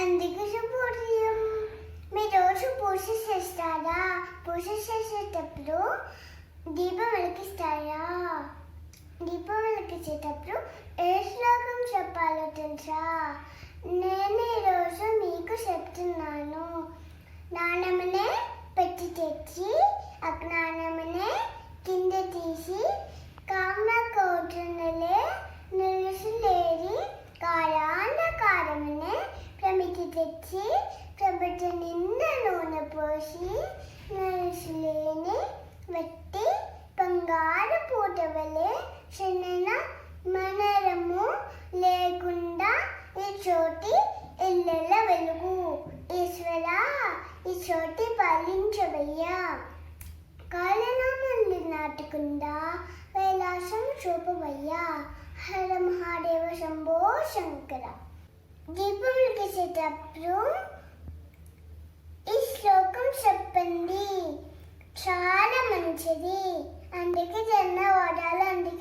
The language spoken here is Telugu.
అందుకే శుభోదయం మీరు రోజు పూజ చేస్తారా? పూజ చేసేటప్పుడు దీపం వెలిగిస్తారా? దీపం వెలిగించేటప్పుడు ఏ శ్లోకం చెప్పాలో తెలుసా? నేను ఈరోజు మీకు చెప్తున్నాను. నాణమనే పెట్టి తెచ్చి అజ్ఞానమనే తెచ్చి ప్రబట నిండా నూనె పోసి నిలుసులేని వెట్టి బంగారు పూట వలె చిన్న మనరము లేకుండా ఈ చోటి ఇళ్ళ వెలుగు. ఈశ్వర ఈ చోటి పాలించవయ్యా. కాలనామంది నాటకుండా కైలాసం చూపవయ్యా. హర మహాదేవ శంభో శంకర. దీపం వెలిగించేటప్పుడు ఈ శ్లోకం చెప్పండి. చాలా మంచిది. అందుకే ధన్యవాదాలు అందుకే